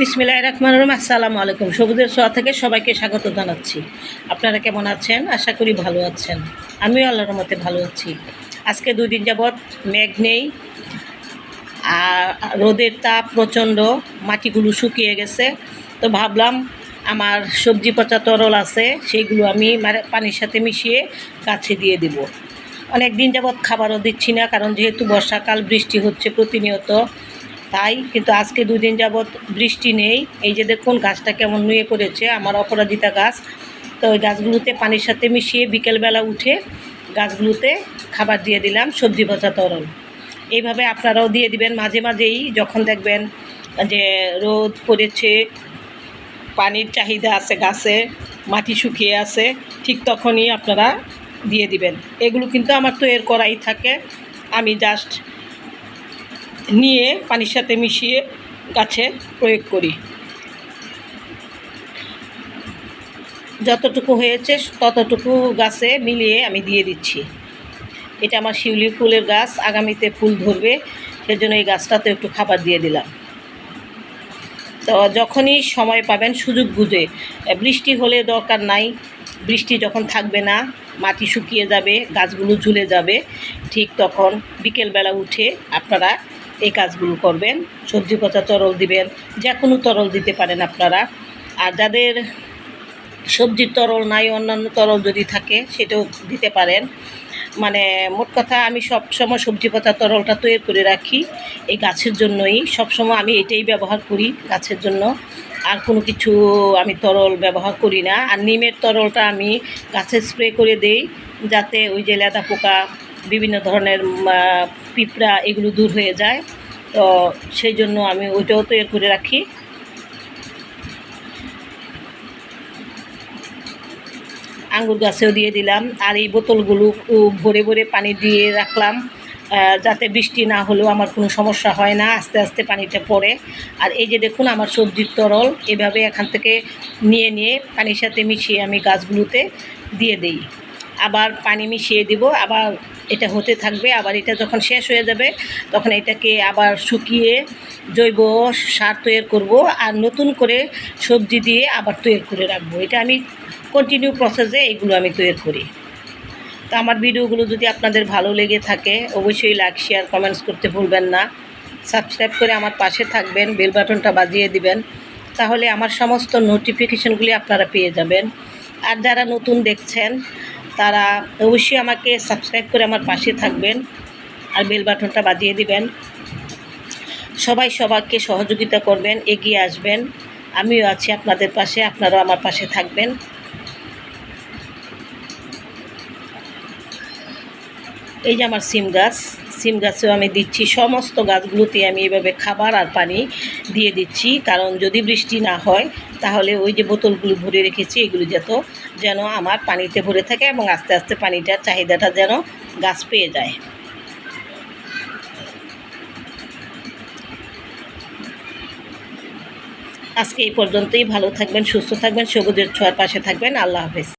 বিসমিল্লাহ রহমান রহিম, আসসালামু আলাইকুম। সবুজের সোয়া থেকে সবাইকে স্বাগত জানাচ্ছি। আপনারা কেমন আছেন? আশা করি ভালো আছেন। আমিও আল্লাহর মতে ভালো আছি। আজকে দুই দিন যাবৎ মেঘ নেই। আর রোদের তাপ প্রচণ্ড, মাটিগুলো শুকিয়ে গেছে। তো ভাবলাম আমার সবজি পচা তরল আছে সেইগুলো আমি পানির সাথে মিশিয়ে গাছে দিয়ে দিব। অনেক দিন যাবৎ খাবারও দিচ্ছি না, কারণ যেহেতু বর্ষাকাল, বৃষ্টি হচ্ছে প্রতিনিয়ত। তাই, কিন্তু আজকে দুই দিন যাবৎ বৃষ্টি নেই। এই যে দেখুন, গাছটা কেমন নুয়ে পড়েছে, আমার অপরাজিতা গাছ। তো ওই গাছগুলোতে পানির সাথে মিশিয়ে বিকেলবেলা উঠে গাছগুলোতে খাবার দিয়ে দিলাম, সবজি পচা তরল। এইভাবে আপনারাও দিয়ে দিবেন। মাঝে মাঝেই যখন দেখবেন যে রোদ পড়েছে, পানির চাহিদা আছে গাছে, মাটি শুকিয়ে আছে, ঠিক তখনই আপনারা দিয়ে দিবেন। এগুলো কিন্তু আমার তো এর করাই থাকে। আমি জাস্ট নিয়ে পানির সাথে মিশিয়ে গাছে প্রয়োগ করি। যতটুকু হয়েছে ততটুকু গাছে মিলিয়ে আমি দিয়ে দিচ্ছি। এটা আমার শিউলি ফুলের গাছ, আগামীতে ফুল ধরবে, সেজন্য এই গাছটাতে একটু খাবার দিয়ে দিলাম। তো যখনই সময় পাবেন সুযোগ বুঝে, বৃষ্টি হলে দরকার নাই, বৃষ্টি যখন থাকবে না, মাটি শুকিয়ে যাবে, গাছগুলো ঝুলে যাবে, ঠিক তখন বিকেলবেলা উঠে আপনারা এই কাজগুলো করবেন। সবজি পচা তরল দিবেন যে কোনো তরল দিতে পারেন আপনারা। আর যাদের সবজির তরল নাই, অন্যান্য তরল যদি থাকে, সেটাও দিতে পারেন। মানে মোট কথা, আমি সব সময় সবজি পাতা তরলটা তৈরি করে রাখি এই গাছের জন্যই। সব সময় আমি এটাই ব্যবহার করি গাছের জন্য। আর কোনো কিছু আমি তরল ব্যবহার করি না। আর নিমের তরলটা আমি গাছে স্প্রে করে দেই, যাতে ওই যে লেদা পোকা বিভিন্ন ধরনের পিঁপড়া এগুলো দূর হয়ে যায়। তো সেই জন্য আমি ওইটাও তৈরি করে রাখি। আঙ্গুর গাছেও দিয়ে দিলাম। আর এই বোতলগুলো ভরে ভরে পানি দিয়ে রাখলাম। যাতে বৃষ্টি না হলেও আমার কোনো সমস্যা হয় না, আস্তে আস্তে পানিটা পড়ে। আর এই যে দেখুন, আমার সবজির তরল, এভাবে এখান থেকে নিয়ে নিয়ে পানির সাথে মিশিয়ে আমি গাছগুলোতে দিয়ে দিই। আবার পানি মিশিয়ে দিব, আবার এটা হতে থাকবে, আবার এটা যখন শেষ হয়ে যাবে, তখন এটাকে আবার শুকিয়ে জৈব সার তৈরি করব আর নতুন করে সবজি দিয়ে আবার তৈরি করে রাখব। এটা আমি কন্টিনিউ প্রসেসে এগুলো আমি তৈরি করি। তো আমার ভিডিওগুলো যদি আপনাদের ভালো লেগে থাকে, অবশ্যই লাইক শেয়ার কমেন্টস করতে ভুলবেন না। সাবস্ক্রাইব করে আমার পাশে থাকবেন বেল বাটনটা বাজিয়ে দিবেন, তাহলে আমার সমস্ত নোটিফিকেশনগুলি আপনারা পেয়ে যাবেন। আর যারা নতুন দেখছেন তারা অবশ্যই আমাকে সাবস্ক্রাইব করে আমার পাশে থাকবেন আর বেল বাটনটা বাজিয়ে দিবেন। সবাই সবাইকে সহযোগিতা করবেন, এগিয়ে আসবেন। আমিও আছি আপনাদের পাশে, আপনারাও আমার পাশে থাকবেন। এই যে আমার সিম গাছ, সিম গাছেও আমি দিচ্ছি। সমস্ত গাছগুলোতে আমি এভাবে খাবার আর পানি দিয়ে দিচ্ছি। কারণ যদি বৃষ্টি না হয় তাহলে ওই যে বোতলগুলো ভরে রেখেছি, এগুলো যত যেন আমার পানিতে ভরে থাকে এবং আস্তে আস্তে পানিটার চাহিদাটা যেন গাছ পেয়ে যায়। আজকে এই পর্যন্তই, ভালো থাকবেন, সুস্থ থাকবেন, সবুজের ছোঁয়ার পাশে থাকবেন, আল্লাহ হাফেজ।